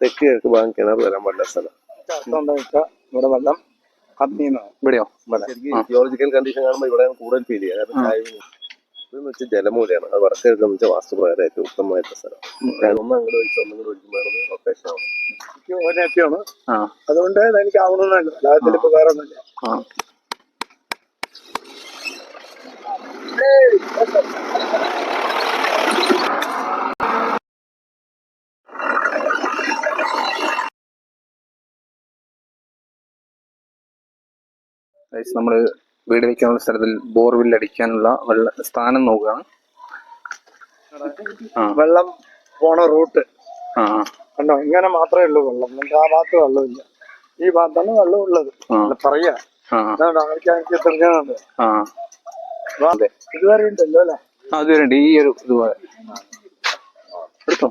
തെക്ക് കിഴക്ക് ഭാഗം കിണർ വരാൻ പാടില്ല സ്ഥലം ഇവിടെ വെള്ളം ഇവിടെയോ? ജിയോളജിക്കൽ കണ്ടീഷൻ കാണുമ്പോൾ ഇവിടെ കൂടുതൽ ഫീൽ ചെയ്യാം. ഇതെന്ന് വെച്ചാൽ ജലമൂലയാണ്. അത് വടക്ക് കിഴക്ക് വെച്ചാൽ വാസ്തുപ്രകാരം ഏറ്റവും ഉത്തമമായിട്ട് സ്ഥലം ഒന്ന് അങ്ങോട്ട് ഒഴിച്ച് ഒന്നും കൂടെ ഒഴിക്കുമ്പോൾ ലൊക്കേഷൻ ആവും അതുകൊണ്ട് എനിക്ക് ആവണമെന്നല്ല ഇപ്പൊ വേറെ ഒന്നുമില്ല. ആ. നമ്മൾ വീട് വയ്ക്കാനുള്ള സ്ഥലത്തിൽ ബോർവെൽ അടിക്കാനുള്ള വെള്ള സ്ഥാനം നോക്കുകയാണ്. വെള്ളം പോണ റൂട്ട്. കണ്ടോ? ഇങ്ങനെ മാത്രമേ ഉള്ളൂ വെള്ളം. ആ ഭാഗത്ത് വെള്ളമില്ല. ഈ ഭാഗത്താണ് വെള്ളം ഉള്ളത്. പറയാണ്ടല്ലോ അല്ല പറയാ. അവർക്ക് തെളിഞ്ഞുണ്ട് ഇതുവരെ ഉണ്ടല്ലോ അല്ലേ? അത് ഈ ഒരു ഇതുപോലെ. എടുത്തോ?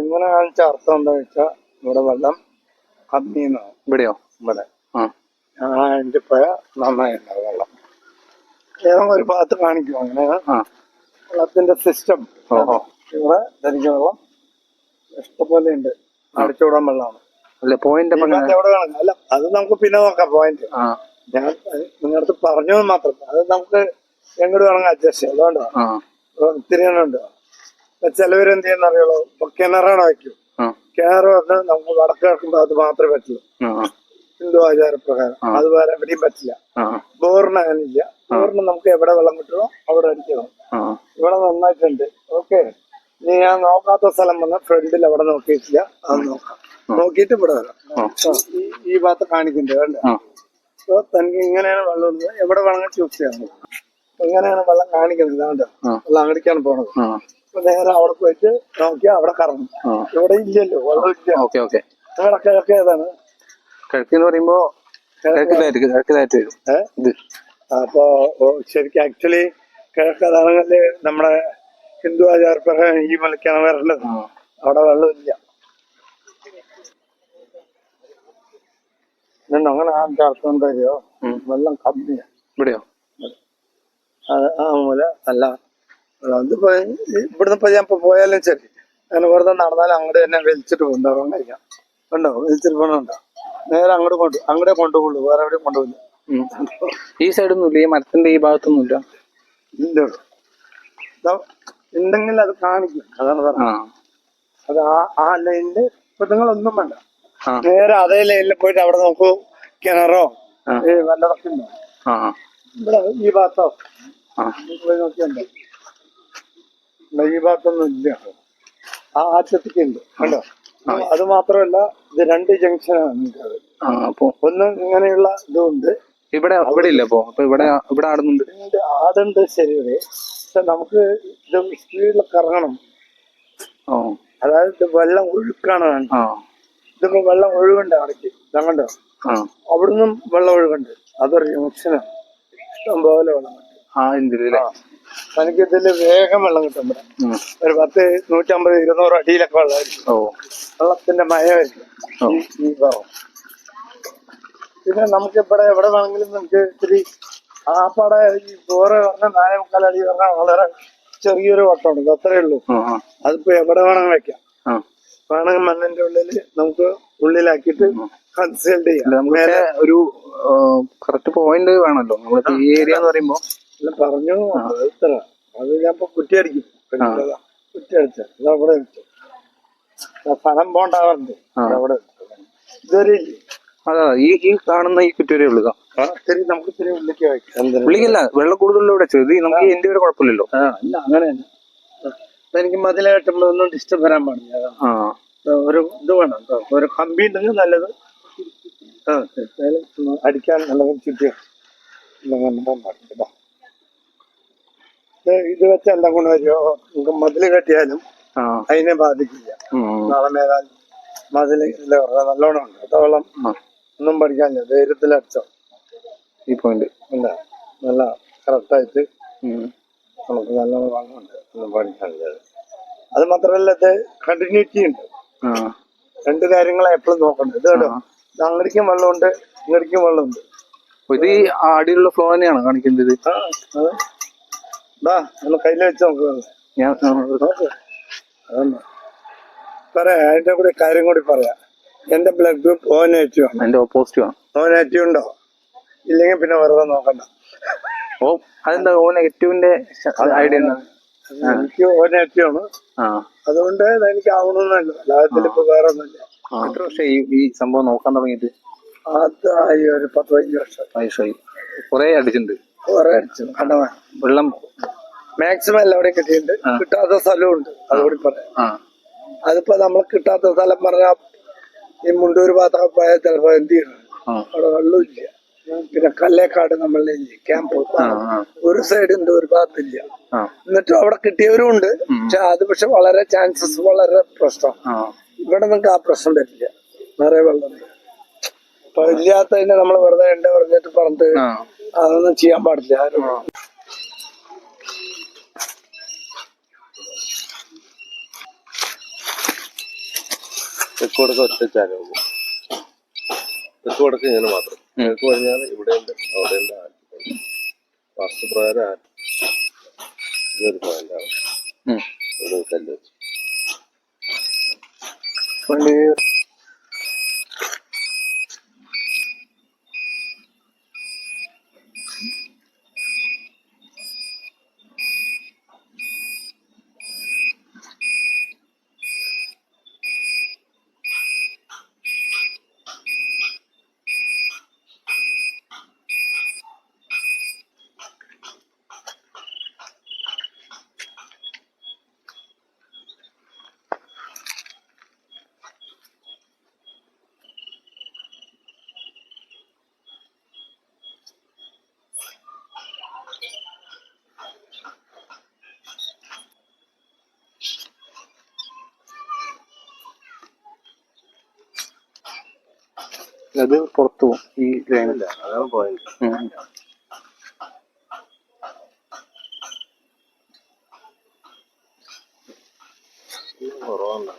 ഇങ്ങനെ കാണിച്ച അർത്ഥം എന്താ വെച്ചാ ഇവിടെ വെള്ളം കമ്മിയെന്നാണ് ഇവിടെയോ? ഇവിടെ. ആ. എന്റെ പുഴ നന്നായിട്ടുണ്ടാവും വെള്ളം. ഏതെങ്കിലും ഒരു ഭാഗത്ത് കാണിക്കും അങ്ങനെ. വെള്ളത്തിന്റെ സിസ്റ്റം ഓഹോ. ഇവിടെ ധരിക്കുന്ന വെള്ളം ഇഷ്ടംപോലെ ഉണ്ട്. അടിച്ചുവിടാൻ വെള്ളമാണ്. അല്ല പോയിന്റ് അല്ല അത് നമുക്ക് പിന്നെ നോക്കാം പോയിന്റ് ഞാൻ നിങ്ങളടുത്ത് പറഞ്ഞു മാത്രം. അത് നമുക്ക് എങ്ങോട്ട് വേണമെങ്കിൽ അഡ്ജസ്റ്റ് ചെയ്യാം. അതുകൊണ്ടോ. ആ. എന്ത് ചെയ്യുന്ന അറിയുള്ളൂ ഇപ്പൊ കിണറാണ് വയ്ക്കും. കിണറ് കിണർ പറഞ്ഞാൽ നമുക്ക് വടക്ക് കിടക്കുമ്പോൾ അത് മാത്രമേ പറ്റുള്ളൂ. ഹിന്ദു ആചാരപ്രകാരം. അതുപോലെ എവിടെയും പറ്റില്ല. ബോറിന് അങ്ങനില്ല ബോറിന് നമുക്ക് എവിടെ വെള്ളം കിട്ടുമോ അവിടെ അടിക്കണം. ഇവിടെ നന്നായിട്ടുണ്ട്. ഓക്കെ. ഇനി ഞാൻ നോക്കാത്ത സ്ഥലം വന്ന ഫ്രണ്ടിൽ അവിടെ നോക്കിയിട്ടില്ല. അത് നോക്കാം. നോക്കിയിട്ട് ഇവിടെ വരാം. ഈ- ഭാഗത്ത് കാണിക്കണ്ടേ വേണ്ട അപ്പൊ തനിക്ക് ഇങ്ങനെയാണ് വെള്ളം ഉള്ളത്. എവിടെ വേണമെങ്കിൽ ചൂസ് ചെയ്യാൻ ഇങ്ങനെയാണ് വെള്ളം കാണിക്കുന്നത് വേണ്ട. വെള്ളം അങ്ങടിക്കാണ് പോണത്. നേരെ അവിടെ പോയിട്ട് നോക്കി അവിടെ കറങ്ങും. ഇവിടെ ഇല്ലല്ലോ ഓക്കെ ഓക്കെ. നിങ്ങളുടെ കിഴക്ക് ഏതാണ്? കിഴക്ക് എന്ന് പറയുമ്പോ കിഴക്കിലായിട്ട് കിഴക്കിലായിട്ട് വരും. ഏ? ഇത്. അപ്പോ ശരിക്കും ആക്ച്വലി കിഴക്ക് അതാണെങ്കിൽ നമ്മുടെ ഹിന്ദു ആചാരപ്രകാരം ഈ മലക്കാണ് വരേണ്ടത്. അവിടെ വെള്ളമില്ല അങ്ങനെ ആ എന്താ അറിയോ? വെള്ളം കമ്മിയാ. ഇവിടെയോ? ആ മൂല അല്ല. ഇതിപ്പോ ഇവിടുന്ന് ഇപ്പൊ ഞാൻ ഇപ്പൊ പോയാലും ശരി. അങ്ങനെ വെറുതെ നടന്നാലും അങ്ങോട്ട് തന്നെ വലിച്ചിട്ട് കൊണ്ടുപോകാൻ കഴിക്കാം കണ്ടോ? വലിച്ചിട്ട് പോകണുണ്ടോ നേരെ അങ്ങോട്ട് കൊണ്ടു അങ്ങോട്ടേ കൊണ്ടുപോകുള്ളൂ വേറെ എവിടെയും കൊണ്ടുപോകില്ല. ഈ സൈഡൊന്നും ഇല്ല. ഈ മരത്തിന്റെ ഈ ഭാഗത്തൊന്നും ഇല്ല. ഇല്ല. ഉണ്ടെങ്കിൽ അത് കാണിക്കും. അതാണ് പറഞ്ഞത്. അത് ആ ആ ലൈനിൽ നിങ്ങളൊന്നും വേണ്ട. നേരെ അതേ ലൈനിൽ പോയിട്ട് അവിടെ നോക്കൂ. കിണറോ? ഈ വല്ലതൊക്കെ ഉണ്ടോ? ഇവിടെ ഈ ഭാഗത്തോ? പോയി നോക്കിയുണ്ടോ ഈ ഭാഗത്തൊന്നും ഇല്ല. ആ ആറ്റത്തേക്ക് ഉണ്ട്. കണ്ടോ? അത് മാത്രമല്ല ഇത് രണ്ട് ജംഗ്ഷനാണ് അപ്പോ ഒന്ന് ഇങ്ങനെയുള്ള ഇതുണ്ട്. ഇവിടെ ഇവിടെ ഇല്ല അപ്പൊ? അപ്പൊ ഇവിടെ ഇവിടെ ആടുന്നുണ്ട്. ആടുണ്ട് ശരിയുടെ പക്ഷെ നമുക്ക് ഇത് സ്പീഡിൽ കറങ്ങണം അതായത് വെള്ളം ഒഴുക്കാണ്. ഇതിപ്പോ വെള്ളം ഒഴുകുണ്ട് അവിടേക്ക് ഞങ്ങളുടെ അവിടുന്ന് വെള്ളം ഒഴുകുണ്ട്. അതൊരു ജംഗ്ഷനാണ് ഇഷ്ടം പോലെ വെള്ളം ആ ഇതില്ലേ എനിക്ക് ഇതിൽ വേഗം വെള്ളം കിട്ടും ഇവിടെ. ഒരു പത്ത് നൂറ്റമ്പത് ഇരുന്നൂറ് അടിയിലൊക്കെ വെള്ളമായിരിക്കും. വെള്ളത്തിന്റെ മയമായിരിക്കും. ഈ വെള്ളം പിന്നെ നമുക്ക് ഇവിടെ എവിടെ വേണമെങ്കിലും നമുക്ക് ഇത്തിരി ആപ്പാടെ ഈ ബോറ് പറഞ്ഞ നാലേ മുക്കാൽ അടി പറഞ്ഞാൽ വളരെ ചെറിയൊരു വട്ടമുണ്ട് ഇത് അത്രേ ഉള്ളൂ. അതിപ്പോ എവിടെ വേണമെങ്കിൽ വെക്കാം. വേണമെങ്കിൽ മണ്ണിന്റെ ഉള്ളിൽ നമുക്ക് ഉള്ളിലാക്കിയിട്ട് കൺസൾട്ട് ചെയ്യാം. ഒരു കറക്റ്റ് പോയിന്റ് വേണമല്ലോ. നമ്മൾ ഈ ഏരിയ എന്ന് പറയുമ്പോ എല്ലാം പറഞ്ഞു അത് ഇത്ര. അത് ഞാൻ ഇപ്പൊ കുറ്റിയടിക്കും കുറ്റിയടിച്ച സ്ഥലം പോണ്ടാവാറുണ്ട്. അതാ ഈ ഈ കാണുന്ന ഈ നമുക്ക് ഇത്തിരി ഉള്ളിലേക്ക് വെള്ളം കൂടുതലുള്ള ഇവിടെ ചെയ്ത് നമുക്ക് എന്റെ ഒരു കുഴപ്പമില്ലല്ലോ. അങ്ങനെ എനിക്ക് മതിലെ കെട്ടുമ്പോഴൊന്നും ഡിസ്റ്റർബ് വരാൻ പാടില്ല. ഒരു ഇത് വേണം ഒരു കമ്പി ഉണ്ടെങ്കിൽ നല്ലത്. അടിക്കാൻ നല്ലത് ചുറ്റിയ. ഇത് വെച്ച് എന്താ കൊണ്ട് വരുമോ നമുക്ക് മതിൽ കെട്ടിയാലും അതിനെ ബാധിക്കില്ല. നാളെ മേലാൽ മതിൽ നല്ലോണം ഉണ്ട്. ആ. ഒന്നും പഠിക്കാനില്ല ധൈര്യത്തിലടിച്ചോ. ഈ പോയിന്റ് എന്താ നല്ല കറക്റ്റായിട്ട് നമുക്ക് നല്ലോണം വെള്ളമുണ്ട്. ഒന്നും പഠിക്കാനില്ല അത് മാത്രമല്ല ഇത് കണ്ടിന്യൂറ്റി ഉണ്ട്. രണ്ട് കാര്യങ്ങളെ എപ്പോഴും നോക്കണ്ടത്. ഇത് കേട്ടോ അങ്ങടിക്കും വെള്ളമുണ്ട് ഇങ്ങടിക്കും വെള്ളമുണ്ട്. ഇത് ഈ ആടിയുള്ള ഫ്ലോ തന്നെയാണ് കാണിക്കുന്നത് ഇത് ആ, അത് ഇതാ ഒന്ന് കയ്യിൽ വെച്ച് നമുക്ക് ഞാൻ പറയാം അതിന്റെ കൂടെ കാര്യം കൂടി പറയാം. എന്റെ ബ്ലഡ് ഗ്രൂപ്പ് ഓ നെഗറ്റീവ് ആണ്. എന്റെ ഓപ്പോസിറ്റീവ് ആണ്. ഓ നെഗറ്റീവ് ഉണ്ടോ? ഇല്ലെങ്കിൽ പിന്നെ വെറുതെ നോക്കണ്ട. ഓ അതെന്താ ഓ നെഗറ്റീവിന്റെ ഐഡിയ എനിക്ക് ഓ നെഗറ്റീവ് ആണ്. അതുകൊണ്ട് എനിക്ക് ആവണമെന്നല്ല. ലാഭത്തിൽ ഇപ്പൊ വേറെ ഒന്നുമില്ല. എത്ര വർഷം ഈ സംഭവം നോക്കാൻ തുടങ്ങിയിട്ട്? അതായി ഒരു പത്ത് പതിനഞ്ച് വർഷം. കുറെ അടിച്ചിട്ടുണ്ട്. വെള്ളം മാക്സിമം എല്ലാവിടെയും കിട്ടിയിട്ടുണ്ട്. കിട്ടാത്ത സ്ഥലവും ഉണ്ട് അതുകൂടി പറയാം. അതിപ്പോ നമ്മൾ കിട്ടാത്ത സ്ഥലം പറഞ്ഞാൽ ഈ മുണ്ടൂർ ഭാഗത്തൊക്കെ പോയാൽ ചിലപ്പോ എന്ത് ചെയ്യണം അവിടെ വെള്ളമില്ല പിന്നെ കല്ലേക്കാട് നമ്മളുടെ ക്യാമ്പ് ഒരു സൈഡ് ഉണ്ട് ഒരു ഭാഗത്തില്ല. എന്നിട്ടും അവിടെ കിട്ടിയവരും ഉണ്ട്. പക്ഷെ അത് പക്ഷെ വളരെ ചാൻസസ് വളരെ പ്രശ്നം ഇവിടെ നിങ്ങൾക്ക് ആ പ്രശ്നം വരില്ല. നിറയെ വെള്ളം അപ്പൊ ഇല്ലാത്തതിനെ നമ്മൾ വെറുതെ ഉണ്ട് പറഞ്ഞിട്ട് പറഞ്ഞിട്ട് അതൊന്നും ചെയ്യാൻ പാടില്ല. ആരും തെക്ക് വടക്ക് ഒറ്റ ചാനൽ തെക്ക് ഇങ്ങനെ മാത്രം. തെക്ക് പറഞ്ഞാൽ ഇവിടെ ഉണ്ട് അവിടെ ഉണ്ട് വാസ്തുപ്രകാരം ഇതൊരു പോയിന്റാണ് ഇവിടെ ഒരു കല്ല് വെച്ച്. അത് പുറത്തു പോകും ഈ ലൈനിൽ. ഇല്ല അതാണ് പോയിന്റ് കുറവാണ്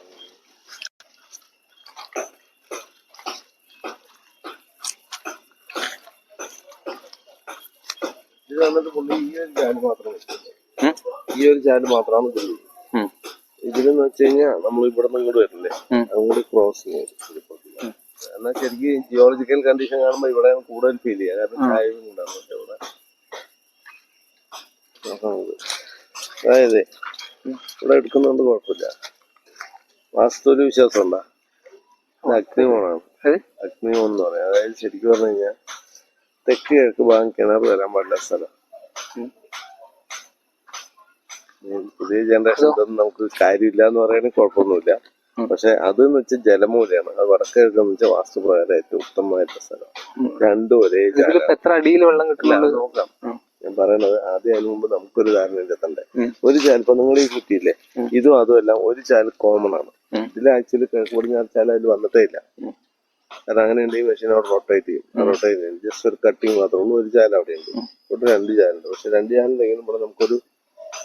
ഇത് വന്നിട്ട് പുള്ളി ഈ ഒരു ചാനൽ മാത്രം ഈ ഒരു ചാനൽ മാത്രമാണ് ഇതിലെന്ന് വെച്ച് കഴിഞ്ഞാൽ നമ്മൾ ഇവിടെ നിന്ന് ഇങ്ങോട്ട് വരില്ലേ? അങ്ങോട്ട് ക്രോസ് ചെയ്യും എന്നാൽ ശരിക്കും ജിയോളജിക്കൽ കണ്ടീഷൻ കാണുമ്പോൾ ഇവിടെ കൂടുതൽ ഫീൽ ചെയ്യാം. കാരണം ചായവും ഉണ്ടാകും പക്ഷെ ഇവിടെ. അതായത് ഇവിടെ എടുക്കുന്നതുകൊണ്ട് കുഴപ്പമില്ല. വാസ്തു വിശ്വാസം ഉണ്ടാ അഗ്നിമോണാണ്. അഗ്നിമോൺ എന്ന് പറയാം. അതായത് ശരിക്കും പറഞ്ഞു കഴിഞ്ഞാൽ തെക്ക് കിഴക്ക് ഭാഗം കിണർ വരാൻ പാടില്ല സ്ഥലം. പുതിയ ജനറേഷൻ നമുക്ക് കാര്യമില്ല എന്ന് പറയുന്നത് കുഴപ്പമൊന്നുമില്ല. പക്ഷെ അത് എന്ന് വെച്ചാൽ ജലമൂലയാണ്. അത് വടക്ക് കിഴക്കെന്ന് വെച്ചാൽ വാസ്തുപ്രകാരം ഏറ്റവും ഉത്തമമായിട്ടുള്ള സ്ഥലം. രണ്ടും ഒരേ എത്ര അടിയിൽ വെള്ളം കിട്ടില്ല നോക്കാം. ഞാൻ പറയണത് ആദ്യം അതിന് മുമ്പ് നമുക്കൊരു ധാരണ എത്തണ്ടേ ഒരു ചാൽ ഇപ്പൊ നിങ്ങൾ ഈ കുറ്റിയില്ലേ ഇതും അതും എല്ലാം ഒരു ചാൽ കോമൺ ആണ്. ഇതിൽ ആക്ച്വലി കിഴക്ക് പടിഞ്ഞാറ് ചാൽ അതിൽ വന്നിട്ടേ ഇല്ല. അത് കാരണം അങ്ങനെ ഈ മെഷീൻ അവിടെ റൊട്ടേറ്റ് ചെയ്യും റൊട്ടേറ്റ് ചെയ്യും. ജസ്റ്റ് ഒരു കട്ടിങ് മാത്രമേ ഉള്ളൂ ഒരു ചാൽ അവിടെ ഉണ്ട് ഇവിടെ രണ്ട് ചാലുണ്ട്. പക്ഷെ രണ്ട് ചാലുണ്ടെങ്കിലും ഇവിടെ നമുക്കൊരു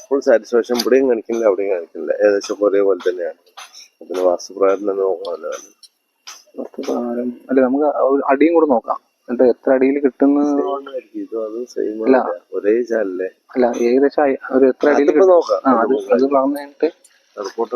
ഫുൾ സാറ്റിസ്ഫാക്ഷൻ ഇവിടെയും കാണിക്കുന്നില്ല അവിടെയും കാണിക്കുന്നില്ല. ഏകദേശം ഒരേപോലെ തന്നെയാണ്. അതിന് വാസ്തുപ്രകാരം തന്നെ നോക്കാമല്ലോ പതിനാലും അല്ല നമുക്ക് ഒരു അടിയും കൂടെ നോക്കാം. എന്നിട്ട് എത്ര അടിയിൽ കിട്ടുന്ന. ഒരേ ചാനല്ലേ അല്ല ഏകദേശം ഒരു എത്ര അടിയിൽ നോക്കാം. അത് അത് കഴിഞ്ഞിട്ട് റിപ്പോർട്ട്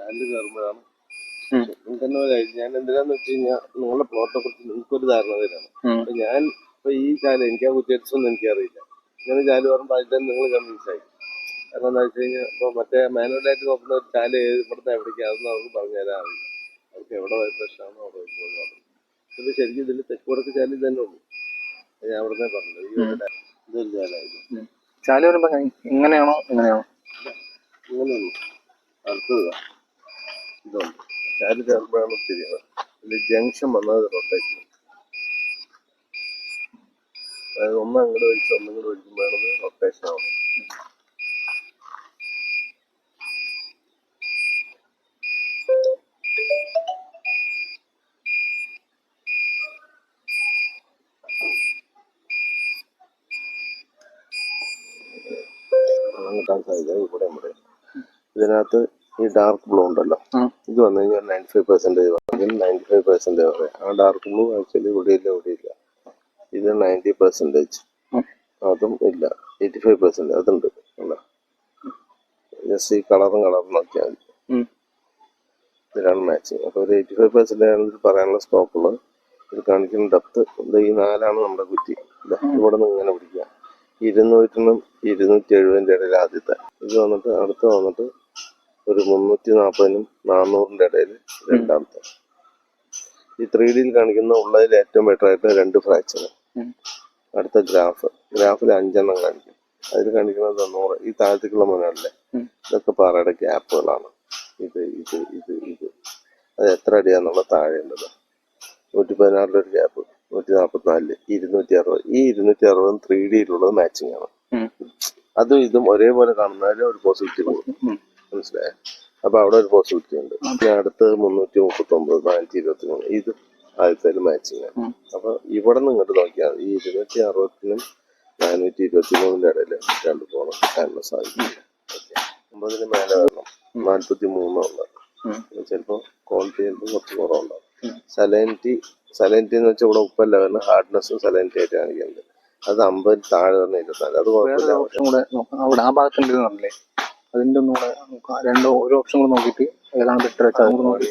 ചാനൽ കയറുമ്പോഴാണ്. നിങ്ങൾക്ക് തന്നെ ഒരു. ഞാൻ എന്തിനാന്ന് വെച്ച് കഴിഞ്ഞാൽ നിങ്ങളുടെ പ്ലോട്ടിനെ കുറിച്ച് നിങ്ങൾക്ക് ഒരു ധാരണ തരാണ്. അപ്പൊ ഞാൻ ഇപ്പൊ ഈ ചാനൽ എനിക്ക് ആ കുറ്റിയടിച്ചൊന്നും എനിക്കറിയില്ല. ഇങ്ങനെ ചാൽ പറയുമ്പോൾ അതിൽ തന്നെ നിങ്ങൾ കൺവിൻസ് ആയി. കാരണം എന്താ വെച്ച് കഴിഞ്ഞാൽ ഇപ്പൊ മറ്റേ മാനുവലായിട്ട് നോക്കുന്ന ഒരു ചാൽ ഇവിടുന്ന് ഇവിടുത്തെ എവിടേക്ക് അതൊന്നും അവർക്ക് പറഞ്ഞു തരാൻ അറിയില്ല. അവർക്ക് എവിടെ വൈബ്രേഷനാണോ അവിടെ പോയി ഇത് ശരിക്കും ഇതിൽ തെക്കുവടക്ക് ചാൽ ഇത് തന്നെ ഉള്ളൂ. ഞാൻ അവിടുന്ന് പറഞ്ഞത് ഈ ഒരു ഇതൊരു ചാലായിരുന്നു ചാൽ വരുമ്പോ ഇങ്ങനെയാണോ? ഇങ്ങനെയാണോ? ഇങ്ങനെയുള്ളൂ അടുത്തത് ഇതുണ്ട്. ചാൽ ചേർമ്പോഴാണ് തിരിയുന്നത് ഇതിൽ ജംഗ്ഷൻ വന്നത് റൊട്ടേഷൻ അതായത് ഒന്ന് അങ്ങോട്ട് വലിച്ച് ഒന്നും കൂടെ വലിക്കുമ്പോഴാണ് റൊട്ടേഷൻ ആവുന്നത്. കിട്ടാൻ സാധ്യത ഇവിടെ ഇവിടെ. ഇതിനകത്ത് ഈ ഡാർക്ക് ബ്ലൂ ഉണ്ടല്ലോ. ഇത് വന്നു കഴിഞ്ഞാൽ നയന്റി ഫൈവ് പെർസെന്റേജ് പറയും നയന്റി ഫൈവ് പെർസെന്റേജ് പറയാം ആ ഡാർക്ക് ബ്ലൂ ആക്ച്വലി ഇവിടെ ഇല്ല ഇവിടെ ഇല്ല. ഇത് നയന്റി പെർസെന്റേജ്. അതും ഇല്ല. എയ്റ്റി ഫൈവ് പെർസെന്റേജ് അതുണ്ട്. അല്ല. ജസ്റ്റ് ഈ കളറും കളറും നോക്കിയാൽ മതി. ഇതിലാണ് മാച്ചിങ് അപ്പോൾ ഒരു എയ്റ്റി ഫൈവ് പെർസെന്റേജ് ആണ് ഇതിൽ പറയാനുള്ള സ്കോപ്പുള്ളത് ഇത് കാണിക്കുന്ന ഡെപ്ത് ഈ നാലാണ് നമ്മുടെ കുറ്റി. ഇവിടെ നിന്ന് ഇങ്ങനെ പിടിക്കുക. ഇരുന്നൂറ്റിനും ഇരുന്നൂറ്റി എഴുപതിന്റെ ഇടയിൽ ആദ്യത്തെ. ഇത് വന്നിട്ട് അടുത്ത് വന്നിട്ട് ഒരു മുന്നൂറ്റി നാൽപ്പതിനും നാനൂറിന്റെ ഇടയിൽ രണ്ടാമത്തെ. ഈ ത്രീ ഡിയിൽ കാണിക്കുന്ന ഉള്ളതിൽ ഏറ്റവും ബെറ്റർ ആയിട്ട് രണ്ട് ഫ്രാക്ചർ അടുത്ത ഗ്രാഫ് ഗ്രാഫിൽ അഞ്ചെണ്ണം കാണിക്കും. അതിൽ കാണിക്കുന്നത് നൂറ്. ഈ താഴത്തേക്കുള്ള മുനല്ലേ ഉം. ഇതൊക്കെ പാറയുടെ ഗ്യാപ്പുകളാണ്. ഇത് ഇത് ഇത് ഇത്. അത് എത്ര അടിയാന്നുള്ള താഴെയുള്ളത് നൂറ്റി പതിനാറിന്റെ ഒരു ഗ്യാപ്പ് നൂറ്റി നാൽപ്പത്തിനാലിൽ ഇരുന്നൂറ്റി അറുപത് ഈ ഇരുന്നൂറ്റി അറുപതും ത്രീ ഡിയിലുള്ളത് മാച്ചിങ് ആണ്. അതും ഇതും ഒരേപോലെ കാണുന്നതിൽ ഒരു പോസിറ്റീവ്. മനസ്സിലായോ? അപ്പൊ അവിടെ ഒരു പോസിബിലിറ്റി ഉണ്ട് പിന്നെ അടുത്ത് മുന്നൂറ്റി മുപ്പത്തി ഒമ്പത് നാനൂറ്റി ഇരുപത്തി മൂന്ന് ഇത് ആദ്യത്തെ മാച്ചിങ് അപ്പോൾ ഇവിടെ നിന്ന് ഇങ്ങോട്ട് നോക്കിയാൽ ഈ ഇരുന്നൂറ്റി അറുപത്തിനും നാനൂറ്റി ഇരുപത്തി മൂന്നിന്റെ ഇടയിൽ രണ്ട് പോകണം കാണാൻ സാധിക്കില്ല ഒമ്പതിന് മേലെ വരണം. നാൽപ്പത്തി മൂന്നുള്ള ഉം. ചിലപ്പോൾ ക്വാളിറ്റി ചിലപ്പോൾ കുറച്ച് കുറവുണ്ടാവും. സലൈനിറ്റി സലൈനിറ്റി എന്ന് വെച്ചാൽ ഇവിടെ ഉപ്പല്ല വരുന്ന ഹാർഡ്നെസ്സും സലൈനിറ്റി ആയിട്ട് കാണിക്കുന്നുണ്ട്. അത് അമ്പതിന് താഴെ തന്നെ ഇരുപത്തിനാല്. അത് കുഴപ്പമില്ല. അതിന്റെ ഒന്നും കൂടെ. രണ്ടോ ഒരു ഓപ്ഷൻ കൂടെ നോക്കിയിട്ട് ഏതാണ് ബെറ്റർ വെച്ചാൽ നോക്കി.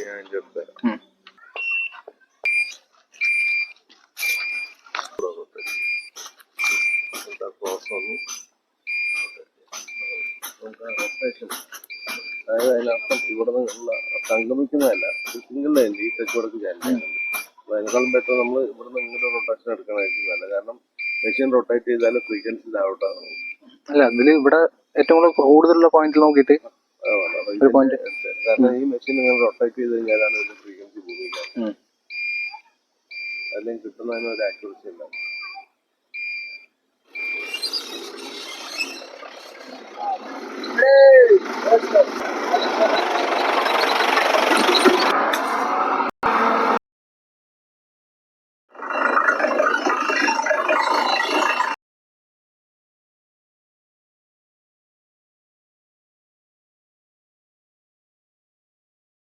അതായത് അതിനർത്ഥം ഇവിടെ നിന്നുള്ള സംഗമിക്കുന്നതല്ല. സിംഗിൾ ലൈൻ ഈ ടച്ച് അതിനേക്കാളും ബെറ്റർ നമ്മൾ ഇവിടെ നിന്ന് ഇങ്ങോട്ട് റൊട്ടേഷൻ എടുക്കണമായിരിക്കും നല്ല കാരണം മെഷീൻ റൊട്ടേറ്റ് ചെയ്താൽ ഫ്രീക്വൻസി ഔട്ടാണ് അല്ല അതിൽ ഇവിടെ ഏറ്റവും കൂടുതൽ കൂടുതലുള്ള പോയിന്റിൽ നോക്കിയിട്ട് ഒരു പോയിന്റ് കാരണം ഈ മെഷീൻ നിങ്ങൾ റൊട്ടേറ്റ് ചെയ്ത് കഴിഞ്ഞാലാണ് ഇതിന്റെ ഫ്രീക്വൻസി. അല്ലെങ്കിൽ കിട്ടുന്നതിന് ഒരു ആക്യുറസി Hey.